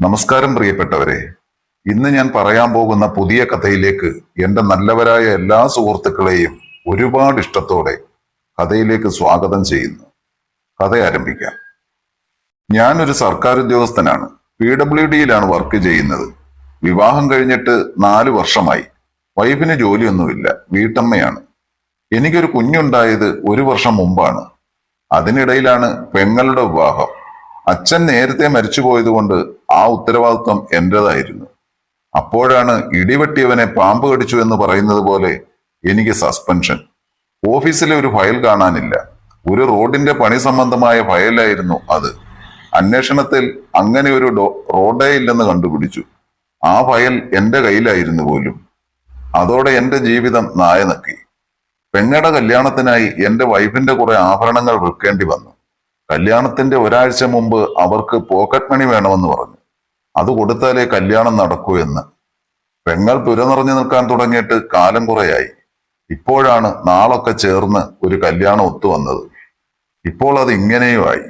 നമസ്കാരം പ്രിയപ്പെട്ടവരെ. ഇന്ന് ഞാൻ പറയാൻ പോകുന്ന പുതിയ കഥയിലേക്ക് എന്റെ നല്ലവരായ എല്ലാ സുഹൃത്തുക്കളെയും ഒരുപാട് ഇഷ്ടത്തോടെ കഥയിലേക്ക് സ്വാഗതം ചെയ്യുന്നു. കഥ ആരംഭിക്കാം. ഞാനൊരു സർക്കാർ ഉദ്യോഗസ്ഥനാണ്. പി ഡബ്ല്യു ഡിയിലാണ് വർക്ക് ചെയ്യുന്നത്. വിവാഹം കഴിഞ്ഞിട്ട് നാല് വർഷമായി. വൈഫിന് ജോലിയൊന്നുമില്ല. വീട്ടമ്മയാണ്. എനിക്കൊരു കുഞ്ഞുണ്ടായത് ഒരു വർഷം മുമ്പാണ്. അതിനിടയിലാണ് പെങ്ങളുടെ വിവാഹം. അച്ഛൻ നേരത്തെ മരിച്ചുപോയതുകൊണ്ട് ആ ഉത്തരവാദിത്വം എന്റേതായിരുന്നു. അപ്പോഴാണ് ഇടിവെട്ടിയവനെ പാമ്പ് കടിച്ചു എന്ന് പറയുന്നത് പോലെ എനിക്ക് സസ്പെൻഷൻ. ഓഫീസിലെ ഒരു ഫയൽ കാണാനില്ല. ഒരു റോഡിന്റെ പണി സംബന്ധമായ ഫയലായിരുന്നു അത്. അന്വേഷണത്തിൽ അങ്ങനെ ഒരു റോഡേ ഇല്ലെന്ന് കണ്ടുപിടിച്ചു. ആ ഫയൽ എന്റെ കയ്യിലായിരുന്നു പോലും. അതോടെ എന്റെ ജീവിതം നായനക്കി പെങ്ങടെ കല്യാണത്തിനായി എന്റെ വൈഫിന്റെ കുറെ ആഭരണങ്ങൾ വിൽക്കേണ്ടി വന്നു. കല്യാണത്തിന്റെ ഒരാഴ്ച മുമ്പ് അവർക്ക് പോക്കറ്റ് മണി വേണമെന്ന് പറഞ്ഞു. അത് കൊടുത്താലേ കല്യാണം നടക്കൂ എന്ന്. പെങ്ങൾ പുരനിറഞ്ഞു നിൽക്കാൻ തുടങ്ങിയിട്ട് കാലം കുറയായി. ഇപ്പോഴാണ് നാളൊക്കെ ചേർന്ന് ഒരു കല്യാണം ഒത്തു ഒത്തുവന്നത് ഇപ്പോൾ അത് ഇങ്ങനെയുമായി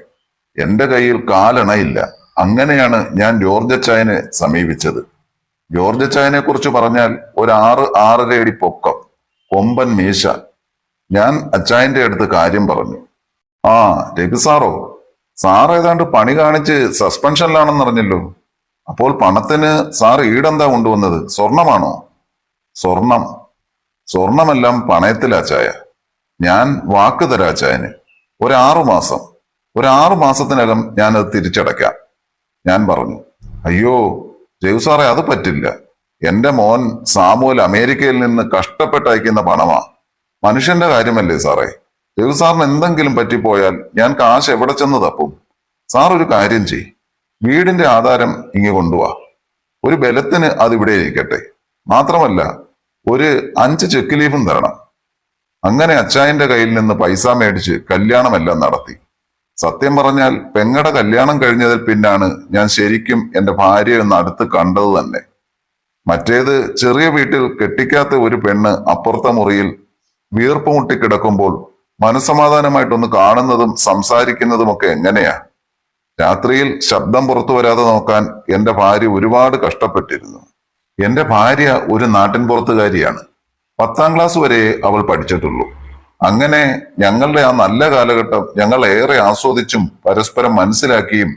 എന്റെ കയ്യിൽ കാലണയില്ല. അങ്ങനെയാണ് ഞാൻ ജോർജ് അച്ചായനെ സമീപിച്ചത്. ജോർജ് അച്ചായനെ കുറിച്ച് പറഞ്ഞാൽ ഒരു ആറ് ആറര അടി പൊക്കം കൊമ്പൻ മീശ. ഞാൻ അച്ചായന്റെ അടുത്ത് കാര്യം പറഞ്ഞു. ആ രഘു സാറോ. സാർ ഏതാണ്ട് പണി കാണിച്ച് സസ്പെൻഷനിലാണെന്ന് അറിഞ്ഞല്ലോ. അപ്പോൾ പണത്തിന് സാർ ഈടെന്താ കൊണ്ടുവന്നത്? സ്വർണമാണോ? സ്വർണം. സ്വർണമെല്ലാം പണയത്തിലാച്ചായ ഞാൻ വാക്ക് തരാച്ചായന് ഒരാറു മാസം. ഒരാറു മാസത്തിനകം ഞാനത് തിരിച്ചടയ്ക്കാം. ഞാൻ പറഞ്ഞു അയ്യോ ജയു സാറേ അത് പറ്റില്ല. എന്റെ മോൻ സാമൂൽ അമേരിക്കയിൽ നിന്ന് കഷ്ടപ്പെട്ടയക്കുന്ന പണമാ. മനുഷ്യന്റെ കാര്യമല്ലേ സാറേ? രഘു സാറിന് എന്തെങ്കിലും പറ്റിപ്പോയാൽ ഞാൻ കാശ് എവിടെ ചെന്ന് തപ്പും. സാർ ഒരു കാര്യം ചെയ് വീടിന്റെ ആധാരം ഇങ്ങ് കൊണ്ടുവാ. ഒരു ബലത്തിന് അത് ഇവിടെ ഇരിക്കട്ടെ. മാത്രമല്ല ഒരു അഞ്ച് ചെക്ക് ലീഫും തരണം. അങ്ങനെ അച്ചായന്റെ കയ്യിൽ നിന്ന് പൈസ മേടിച്ച് കല്യാണമെല്ലാം നടത്തി. സത്യം പറഞ്ഞാൽ പെങ്ങടെ കല്യാണം കഴിഞ്ഞതിൽ പിന്നാണ് ഞാൻ ശരിക്കും എന്റെ ഭാര്യയെ ഒന്ന് അടുത്ത് കണ്ടത് തന്നെ. മറ്റേത് ചെറിയ വീട്ടിൽ കെട്ടിക്കാത്ത ഒരു പെണ്ണ് അപ്പുറത്തെ മുറിയിൽ വീർപ്പ് മുട്ടി കിടക്കുമ്പോൾ മനസമാധാനമായിട്ടൊന്ന് കാണുന്നതും സംസാരിക്കുന്നതും ഒക്കെ എങ്ങനെയാ? രാത്രിയിൽ ശബ്ദം പുറത്തു വരാതെ നോക്കാൻ എന്റെ ഭാര്യ ഒരുപാട് കഷ്ടപ്പെട്ടിരുന്നു. എന്റെ ഭാര്യ ഒരു നാട്ടിൻ പുറത്തുകാരിയാണ് പത്താം ക്ലാസ് വരെ അവൾ പഠിച്ചിട്ടുള്ളൂ. അങ്ങനെ ഞങ്ങളുടെ ആ നല്ല കാലഘട്ടം ഞങ്ങൾ ഏറെ ആസ്വദിച്ചും പരസ്പരം മനസ്സിലാക്കിയും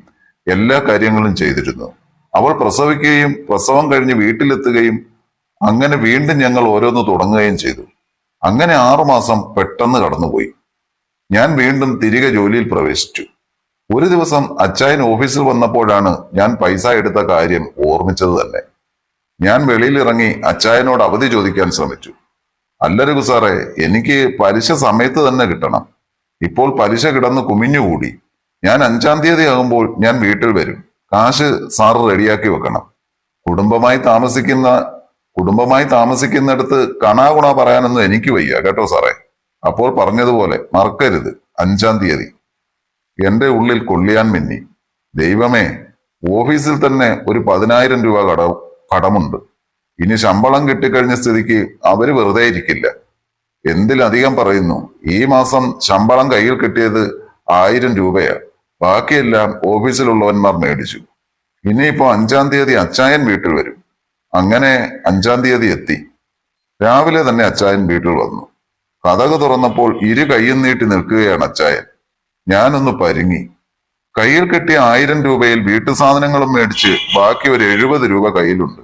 എല്ലാ കാര്യങ്ങളും ചെയ്തിരുന്നു. അവൾ പ്രസവിക്കുകയും പ്രസവം കഴിഞ്ഞ് വീട്ടിലെത്തുകയും അങ്ങനെ വീണ്ടും ഞങ്ങൾ ഓരോന്ന് തുടങ്ങുകയും ചെയ്തു. അങ്ങനെ ആറുമാസം പെട്ടെന്ന് കടന്നുപോയി. ഞാൻ വീണ്ടും തിരികെ ജോലിയിൽ പ്രവേശിച്ചു. ഒരു ദിവസം അച്ചായൻ ഓഫീസിൽ വന്നപ്പോഴാണ് ഞാൻ പൈസ എടുത്ത കാര്യം ഓർമ്മിച്ചത് തന്നെ. ഞാൻ വെളിയിലിറങ്ങി അച്ചായനോട് അവധി ചോദിക്കാൻ ശ്രമിച്ചു. അല്ല രഘു സാറേ എനിക്ക് പലിശ സമയത്ത് തന്നെ കിട്ടണം. ഇപ്പോൾ പലിശ കിടന്ന് കുമിഞ്ഞുകൂടി. ഞാൻ അഞ്ചാം തീയതി ആകുമ്പോൾ ഞാൻ വീട്ടിൽ വരും. കാശ് സാർ റെഡിയാക്കി വെക്കണം. കുടുംബമായി താമസിക്കുന്ന കുടുംബമായി താമസിക്കുന്നിടത്ത് കണാകുണ പറയാനൊന്നും എനിക്ക് വയ്യ കേട്ടോ സാറേ? അപ്പോൾ പറഞ്ഞതുപോലെ മറക്കരുത് അഞ്ചാം തീയതി. എന്റെ ഉള്ളിൽ കൊള്ളിയാൻ മിന്നി. ദൈവമേ ഓഫീസിൽ തന്നെ ഒരു പതിനായിരം രൂപ കട കടമുണ്ട്. ഇനി ശമ്പളം കിട്ടിക്കഴിഞ്ഞ സ്ഥിതിക്ക് അവർ വെറുതെ ഇരിക്കില്ല. എന്തിലധികം പറയുന്നു ഈ മാസം ശമ്പളം കയ്യിൽ കിട്ടിയത് ആയിരം രൂപയാ. ബാക്കിയെല്ലാം ഓഫീസിലുള്ളവന്മാർ മേടിച്ചു. ഇനിയിപ്പോ അഞ്ചാം തീയതി അച്ചായൻ വീട്ടിൽ വരും. അങ്ങനെ അഞ്ചാം തീയതി എത്തി. രാവിലെ തന്നെ അച്ചായൻ വീട്ടിൽ വന്നു. കഥക് തുറന്നപ്പോൾ ഇരു കൈയും നീട്ടി നിൽക്കുകയാണ് അച്ചായൻ. ഞാനൊന്ന് പരുങ്ങി. കയ്യിൽ കിട്ടിയ ആയിരം രൂപയിൽ വീട്ടു സാധനങ്ങളും മേടിച്ച് ബാക്കി ഒരു എഴുപത് രൂപ കയ്യിലുണ്ട്.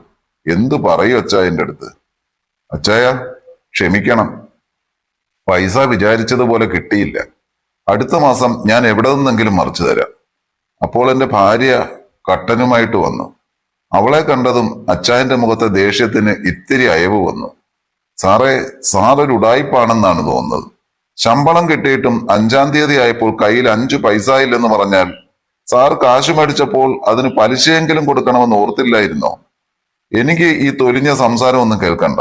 എന്തു പറയും അച്ചായന്റെ അടുത്ത്. അച്ചായ ക്ഷമിക്കണം. പൈസ വിചാരിച്ചതുപോലെ കിട്ടിയില്ല. അടുത്ത മാസം ഞാൻ എവിടെ നിന്നെങ്കിലും മറിച്ചു തരാം. അപ്പോൾ എന്റെ ഭാര്യ കട്ടനുമായിട്ട് വന്നു. അവളെ കണ്ടതും അച്ചായന്റെ മുഖത്തെ ദേഷ്യത്തിന് ഇത്തിരി അയവ് വന്നു. സാറേ സാറൊരു ഉടായ്പാണെന്നാണ് തോന്നുന്നത്. ശമ്പളം കിട്ടിയിട്ടും അഞ്ചാം തീയതി ആയപ്പോൾ കയ്യിൽ അഞ്ചു പൈസ ഇല്ലെന്ന് പറഞ്ഞാൽ സാർ കാശ് മേടിച്ചപ്പോൾ അതിന് പലിശയെങ്കിലും കൊടുക്കണമെന്ന് ഓർത്തില്ലായിരുന്നോ? എനിക്ക് ഈ തൊലിഞ്ഞ സംസാരം ഒന്നും കേൾക്കണ്ട.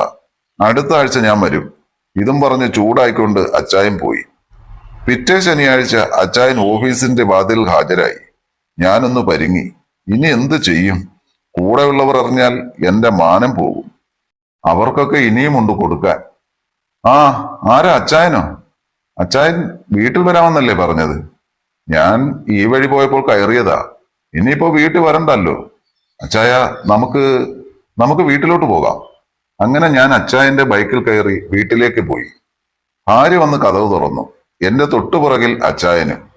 അടുത്ത ആഴ്ച ഞാൻ വരും. ഇതും പറഞ്ഞ് ചൂടായിക്കൊണ്ട് അച്ചായൻ പോയി. പിറ്റേ ശനിയാഴ്ച അച്ചായൻ ഓഫീസിന്റെ വാതിൽ ഹാജരായി. ഞാനൊന്ന് പരിങ്ങി. ഇനി എന്ത് ചെയ്യും? കൂടെയുള്ളവർ അറിഞ്ഞാൽ എന്റെ മാനം പോകും. അവർക്കൊക്കെ ഇനിയുമുണ്ട് കൊടുക്കാൻ. ആ ആരാ അച്ചായനോ? അച്ചായൻ വീട്ടിൽ വരാമെന്നല്ലേ പറഞ്ഞത്? ഞാൻ ഈ വഴി പോയപ്പോൾ കയറിയതാ. ഇനിയിപ്പോ വീട്ടിൽ വരണ്ടല്ലോ. അച്ചായ നമുക്ക് നമുക്ക് വീട്ടിലോട്ട് പോകാം. അങ്ങനെ ഞാൻ അച്ചായന്റെ ബൈക്കിൽ കയറി വീട്ടിലേക്ക് പോയി. ഭാര്യ വന്ന് കഥവ് തുറന്നു. എന്റെ തൊട്ടുപുറകിൽ അച്ചായനും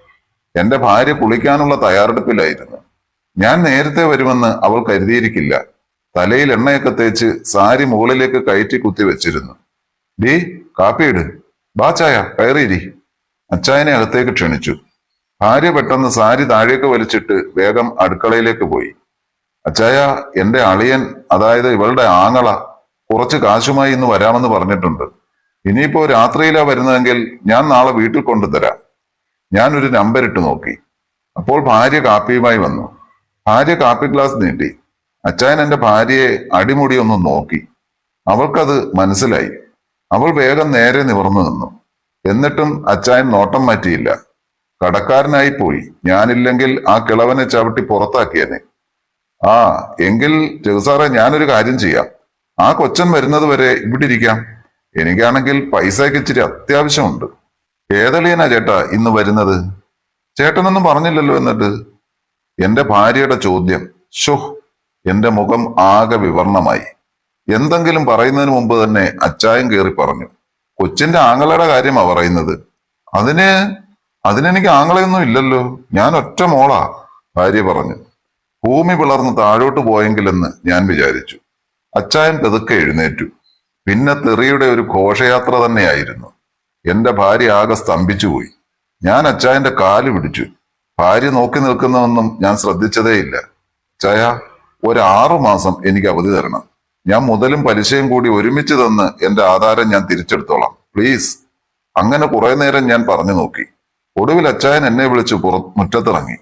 എന്റെ ഭാര്യ കുളിക്കാനുള്ള തയ്യാറെടുപ്പിലായിരുന്നു. ഞാൻ നേരത്തെ വരുമെന്ന് അവൾ കരുതിയിരിക്കില്ല. തലയിൽ എണ്ണയൊക്കെ തേച്ച് സാരി മുകളിലേക്ക് കയറ്റി കുത്തി വെച്ചിരുന്നു. ഡീ കാപ്പിയിട് ബാ ചായ കയറിയിരി. അച്ചായനെ അകത്തേക്ക് ക്ഷണിച്ചു. ഭാര്യ പെട്ടെന്ന് സാരി താഴേക്ക് വലിച്ചിട്ട് വേഗം അടുക്കളയിലേക്ക് പോയി. അച്ചായ എന്റെ അളിയൻ അതായത് ഇവളുടെ ആങ്ങള കുറച്ച് കാശുമായി ഇന്ന് വരാമെന്ന് പറഞ്ഞിട്ടുണ്ട്. ഇനിയിപ്പോ രാത്രിയിലാ വരുന്നതെങ്കിൽ ഞാൻ നാളെ വീട്ടിൽ കൊണ്ടുതരാം. ഞാനൊരു നമ്പർ ഇട്ട് നോക്കി. അപ്പോൾ ഭാര്യ കാപ്പിയുമായി വന്നു. ഭാര്യ കാപ്പി ഗ്ലാസ് നീട്ടി. അച്ചായൻ എന്റെ ഭാര്യയെ അടിമുടി ഒന്ന് നോക്കി. അവൾക്കത് മനസ്സിലായി. അവൾ വേഗം നേരെ നിവർന്നു നിന്നു. എന്നിട്ടും അച്ചായൻ നോട്ടം മാറ്റിയില്ല. കടക്കാരനായി പോയി. ഞാനില്ലെങ്കിൽ ആ കിളവനെ ചവിട്ടി പുറത്താക്കിയനെ. ആ എങ്കിൽ ജഗസാറെ ഞാനൊരു കാര്യം ചെയ്യാം. ആ കൊച്ചൻ വരുന്നത് വരെ ഇവിടെ ഇരിക്കാം. എനിക്കാണെങ്കിൽ പൈസയ്ക്ക് ഇച്ചിരി അത്യാവശ്യമുണ്ട്. ഏതളിയനാ ചേട്ടാ ഇന്ന് വരുന്നത്? ചേട്ടനൊന്നും പറഞ്ഞില്ലല്ലോ എന്നിട്ട്. എന്റെ ഭാര്യയുടെ ചോദ്യം ഷുഹ് എന്റെ മുഖം ആകെ വിവർണമായി. എന്തെങ്കിലും പറയുന്നതിന് മുമ്പ് തന്നെ അച്ചായം കയറി പറഞ്ഞു കൊച്ചിന്റെ ആങ്ങളയുടെ കാര്യമാ പറയുന്നത്. അതിന് അതിനെനിക്ക് ആങ്ങളയൊന്നും ഇല്ലല്ലോ. ഞാൻ ഒറ്റ മോളാ ഭാര്യ പറഞ്ഞു. ഭൂമി പിളർന്ന് താഴോട്ട് പോയെങ്കിലെന്ന് ഞാൻ വിചാരിച്ചു. അച്ചായൻ പെതുക്കെ എഴുന്നേറ്റു. പിന്നെ തെറിയുടെ ഒരു ഘോഷയാത്ര തന്നെയായിരുന്നു. എന്റെ ഭാര്യ ആകെ സ്തംഭിച്ചുപോയി. ഞാൻ അച്ചായന്റെ കാൽ പിടിച്ചു. ഭാര്യ നോക്കി നിൽക്കുന്നതൊന്നും ഞാൻ ശ്രദ്ധിച്ചതേ ഇല്ല ചായ ഒരു മാസം എനിക്ക് അവധി തരണം. ഞാൻ മുതലും പലിശയും കൂടി ഒരുമിച്ച് തന്ന് എന്റെ ആധാരം ഞാൻ തിരിച്ചെടുത്തോളാം. പ്ലീസ്. അങ്ങനെ കുറെ നേരം ഞാൻ പറഞ്ഞു നോക്കി. ഒടുവിൽ അച്ചായൻ എന്നെ വിളിച്ച് പുറ മുറ്റത്തിറങ്ങി.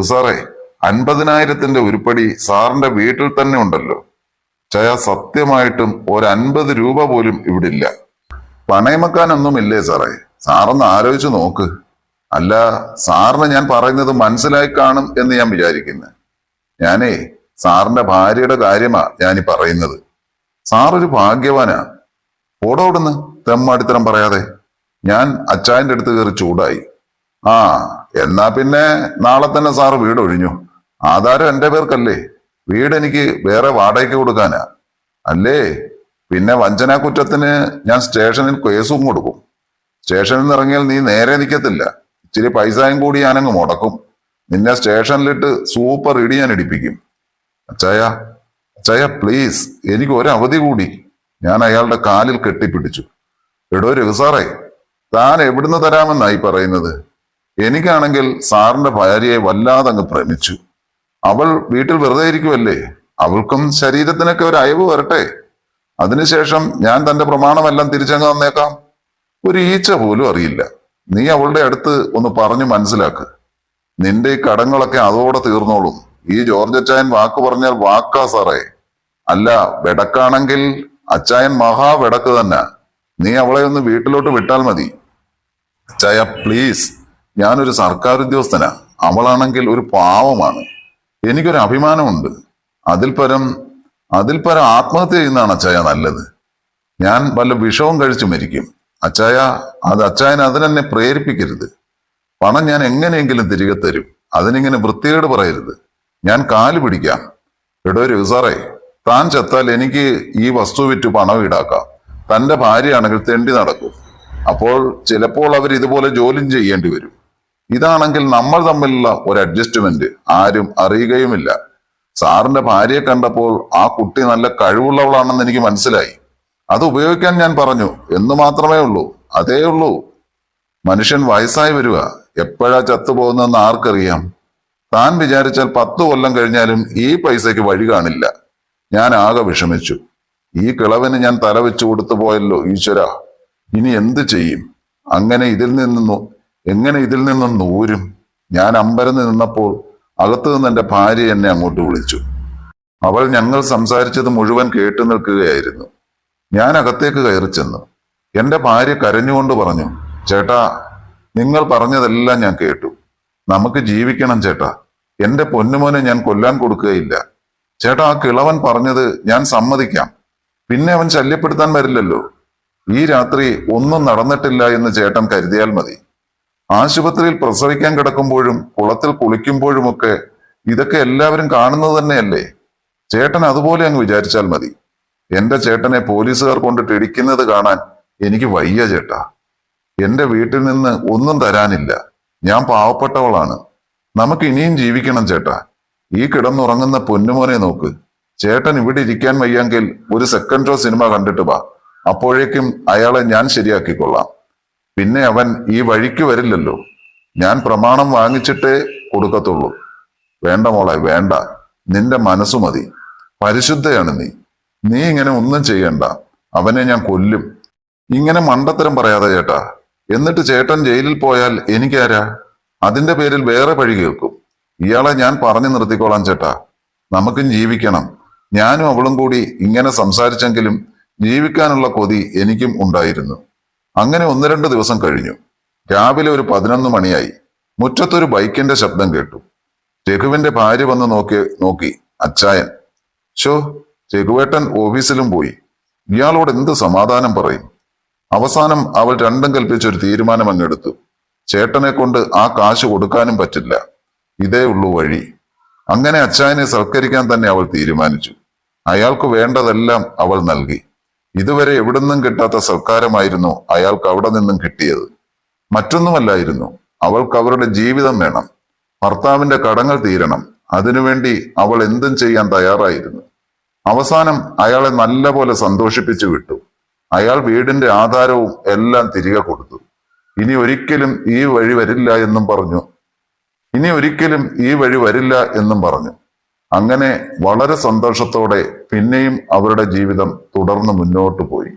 സാറേ അൻപതിനായിരത്തിന്റെ ഉരുപ്പടി സാറിന്റെ വീട്ടിൽ തന്നെ ഉണ്ടല്ലോ. ചയ സത്യമായിട്ടും ഒരു അൻപത് രൂപ പോലും ഇവിടെ പണയമക്കാനൊന്നും പണയം ഇല്ലേ സാറേ? സാറൊന്ന് ആലോചിച്ച് നോക്ക്. അല്ല സാറിന് ഞാൻ പറയുന്നത് മനസ്സിലായി കാണും എന്ന് ഞാൻ വിചാരിക്കുന്നു. ഞാനേ സാറിന്റെ ഭാര്യയുടെ കാര്യമാ ഞാനീ പറയുന്നത്. സാറൊരു ഭാഗ്യവാനാ ഓടോടുന്ന് തെമ്മാടിത്തരം പറയാതെ. ഞാൻ അച്ചായന്റെ അടുത്ത് കയറി ചൂടായി. ആ എന്നാ പിന്നെ നാളെ തന്നെ സാറ് വീട് ഒഴിഞ്ഞു. ആധാരം എന്റെ പേർക്കല്ലേ. വീട് എനിക്ക് വേറെ വാടകയ്ക്ക് കൊടുക്കാനാ. അല്ലേ? പിന്നെ വഞ്ചനാ കുറ്റത്തിന് ഞാൻ സ്റ്റേഷനിൽ കേസും കൊടുക്കും. സ്റ്റേഷനിൽ നിന്ന് ഇറങ്ങിയാൽ നീ നേരെ നിൽക്കത്തില്ല ഇച്ചിരി പൈസയും കൂടി ഞാനങ്ങ് മുടക്കും. നിന്നെ സ്റ്റേഷനിലിട്ട് സൂപ്പർ ഇടി ഞാൻ ഇടിപ്പിക്കും. അച്ചായ അച്ചായ പ്ലീസ് എനിക്ക് ഒരു അവധി കൂടി. ഞാൻ അയാളുടെ കാലിൽ കെട്ടിപ്പിടിച്ചു. എടോ രഘുസാറേ താൻ എവിടുന്ന് തരാമെന്നായി പറയുന്നത്? എനിക്കാണെങ്കിൽ സാറിന്റെ ഭാര്യയെ വല്ലാതെ അങ്ങ് പ്രേമിച്ചു അവൾ വീട്ടിൽ വെറുതെ ഇരിക്കുമല്ലേ അവൾക്കും ശരീരത്തിനൊക്കെ ഒരു അയവ് വരട്ടെ. അതിനുശേഷം ഞാൻ തന്റെ പ്രമാണമെല്ലാം തിരിച്ചങ്ങ് തന്നേക്കാം. ഒരു ഈച്ച പോലും അറിയില്ല. നീ അവളുടെ അടുത്ത് ഒന്ന് പറഞ്ഞു മനസ്സിലാക്ക്. നിന്റെ ഈ കടങ്ങളൊക്കെ അതോടെ തീർന്നോളും. ഈ ജോർജ് അച്ചായൻ വാക്ക് പറഞ്ഞാൽ വാക്കാ സാറേ. അല്ല വെടക്കാണെങ്കിൽ അച്ചായൻ മഹാ വെടക്ക് തന്നെ. നീ അവളെ ഒന്ന് വീട്ടിലോട്ട് വിട്ടാൽ മതി. അച്ചായ പ്ലീസ്. ഞാനൊരു സർക്കാർ ഉദ്യോഗസ്ഥനാ അവളാണെങ്കിൽ ഒരു പാവമാണ്. എനിക്കൊരു അഭിമാനമുണ്ട്. അതിൽ പരം അതിൽ പരം ആത്മഹത്യ ചെയ്യുന്നതാണ് അച്ചായ നല്ലത്. ഞാൻ വല്ല വിഷവും കഴിച്ചു മരിക്കും. അച്ചായ അത് അച്ചായൻ അതിനെന്നെ പ്രേരിപ്പിക്കരുത്. പണം ഞാൻ എങ്ങനെയെങ്കിലും തിരികെ തരും. അതിനിങ്ങനെ വൃത്തികേട് പറയരുത്. ഞാൻ കാൽ പിടിക്കാം. എടോ സാറേ താൻ ചത്താൽ എനിക്ക് ഈ വസ്തു വിറ്റ് പണം ഈടാക്കാം. തന്റെ ഭാര്യയാണെങ്കിൽ തെണ്ടി നടക്കും. അപ്പോൾ ചിലപ്പോൾ അവർ ഇതുപോലെ ജോലിയും ചെയ്യേണ്ടി വരും. ഇതാണെങ്കിൽ നമ്മൾ തമ്മിലുള്ള ഒരു അഡ്ജസ്റ്റ്മെന്റ് ആരും അറിയുകയുമില്ല. സാറിന്റെ ഭാര്യയെ കണ്ടപ്പോൾ ആ കുട്ടി നല്ല കഴിവുള്ളവളാണെന്ന് എനിക്ക് മനസ്സിലായി. അത് ഉപയോഗിക്കാൻ ഞാൻ പറഞ്ഞു. എന്ന് മാത്രമേ ഉള്ളൂ. അതേ ഉള്ളൂ. മനുഷ്യൻ വയസ്സായി വരിക. എപ്പോഴാ ചത്തുപോകുന്നതെന്ന് ആർക്കറിയാം? താൻ വിചാരിച്ചാൽ പത്തു കൊല്ലം കഴിഞ്ഞാലും ഈ പൈസയ്ക്ക് വഴി കാണില്ല. ഞാൻ ആകെ വിഷമിച്ചു. ഈ കിളവിന് ഞാൻ തല വെച്ചു കൊടുത്തു പോയല്ലോ ഈശ്വര. ഇനി എന്ത് ചെയ്യും? അങ്ങനെ ഇതിൽ നിന്നു എങ്ങനെ ഇതിൽ നിന്നും നൂരും? ഞാൻ അമ്പരന്ന് നിന്നപ്പോൾ അകത്തു നിന്ന് എന്റെ ഭാര്യ എന്നെ അങ്ങോട്ട് വിളിച്ചു. അവൾ ഞങ്ങൾ സംസാരിച്ചത് മുഴുവൻ കേട്ടു നിൽക്കുകയായിരുന്നു. ഞാൻ അകത്തേക്ക് കയറി ചെന്നു. എന്റെ ഭാര്യ കരഞ്ഞുകൊണ്ട് പറഞ്ഞു ചേട്ടാ നിങ്ങൾ പറഞ്ഞതെല്ലാം ഞാൻ കേട്ടു. നമുക്ക് ജീവിക്കണം ചേട്ടാ. എന്റെ പൊന്നുമോനെ ഞാൻ കൊല്ലാൻ കൊടുക്കുകയില്ല. ചേട്ടാ ആ കിളവൻ പറഞ്ഞത് ഞാൻ സമ്മതിക്കാം. പിന്നെ അവൻ ശല്യപ്പെടുത്താൻ വരില്ലല്ലോ. ഈ രാത്രി ഒന്നും നടന്നിട്ടില്ല എന്ന് ചേട്ടൻ കരുതിയാൽ മതി. ആശുപത്രിയിൽ പ്രസവിക്കാൻ കിടക്കുമ്പോഴും കുളത്തിൽ കുളിക്കുമ്പോഴുമൊക്കെ ഇതൊക്കെ എല്ലാവരും കാണുന്നത് തന്നെയല്ലേ? ചേട്ടൻ അതുപോലെ അങ്ങ് വിചാരിച്ചാൽ മതി. എന്റെ ചേട്ടനെ പോലീസുകാർ കൊണ്ടിട്ട് ഇടിക്കുന്നത് കാണാൻ എനിക്ക് വയ്യ ചേട്ടാ. എന്റെ വീട്ടിൽ നിന്ന് ഒന്നും തരാനില്ല. ഞാൻ പാവപ്പെട്ടവളാണ്. നമുക്ക് ഇനിയും ജീവിക്കണം ചേട്ടാ. ഈ കിടന്നുറങ്ങുന്ന പൊന്നുമോനെ നോക്ക്. ചേട്ടൻ ഇവിടെ ഇരിക്കാൻ വയ്യെങ്കിൽ ഒരു സെക്കൻഡ് ഷോ സിനിമ കണ്ടിട്ട് വാ. അപ്പോഴേക്കും അയാളെ ഞാൻ ശരിയാക്കിക്കൊള്ളാം. പിന്നെ അവൻ ഈ വഴിക്ക് വരില്ലല്ലോ. ഞാൻ പ്രമാണം വാങ്ങിച്ചിട്ടേ കൊടുക്കത്തുള്ളൂ. വേണ്ട മോളെ വേണ്ട. നിന്റെ മനസ്സു മതി. പരിശുദ്ധയാണ് നീ. നീ ഇങ്ങനെ ഒന്നും ചെയ്യണ്ട. അവനെ ഞാൻ കൊല്ലും. ഇങ്ങനെ മണ്ടത്തരം പറയാതെ ചേട്ടാ. എന്നിട്ട് ചേട്ടൻ ജയിലിൽ പോയാൽ എനിക്കാരാ? അതിന്റെ പേരിൽ വേറെ പഴി കേൾക്കും. ഇയാളെ ഞാൻ പറഞ്ഞു നിർത്തിക്കോളാം ചേട്ടാ. നമുക്കും ജീവിക്കണം. ഞാനും അവളും കൂടി ഇങ്ങനെ സംസാരിച്ചെങ്കിലും ജീവിക്കാനുള്ള കൊതി എനിക്കും ഉണ്ടായിരുന്നു. അങ്ങനെ ഒന്ന് രണ്ട് ദിവസം കഴിഞ്ഞു. രാവിലെ ഒരു പതിനൊന്ന് മണിയായി. മുറ്റത്തൊരു ബൈക്കിന്റെ ശബ്ദം കേട്ടു. രഘുവിന്റെ ഭാര്യ വന്ന് നോക്കി നോക്കി അച്ചായൻ. ഷോ രഘുവേട്ടൻ ഓഫീസിലും പോയി. ഇയാളോട് എന്ത് സമാധാനം പറയും? അവസാനം അവൾ രണ്ടും കൽപ്പിച്ചൊരു തീരുമാനം അങ്ങെടുത്തു ചേട്ടനെ കൊണ്ട് ആ കാശ് കൊടുക്കാനും പറ്റില്ല. ഇതേ ഉള്ളൂ വഴി. അങ്ങനെ അച്ചായനെ സൽക്കരിക്കാൻ തന്നെ അവൾ തീരുമാനിച്ചു. അയാൾക്ക് വേണ്ടതെല്ലാം അവൾ നൽകി. ഇതുവരെ എവിടുന്നും കിട്ടാത്ത സൽക്കാരമായിരുന്നു അയാൾക്ക് അവിടെ നിന്നും കിട്ടിയത്. മറ്റൊന്നുമല്ലായിരുന്നു. അവൾക്ക് അവരുടെ ജീവിതം വേണം. ഭർത്താവിന്റെ കടങ്ങൾ തീരണം. അതിനുവേണ്ടി അവൾ എന്തും ചെയ്യാൻ തയ്യാറായിരുന്നു. അവസാനം അയാളെ നല്ലപോലെ സന്തോഷിപ്പിച്ചു വിട്ടു. അയാൾ വീടിന്റെ ആധാരവും എല്ലാം തിരികെ കൊടുത്തു. ഇനി ഒരിക്കലും ഈ വഴി വരില്ല എന്നും പറഞ്ഞു. ഇനി ഒരിക്കലും ഈ വഴി വരില്ല എന്നും പറഞ്ഞു. അങ്ങനെ വളരെ സന്തോഷത്തോടെ പിന്നെയും അവരുടെ ജീവിതം തുടർന്ന് മുന്നോട്ട് പോയി.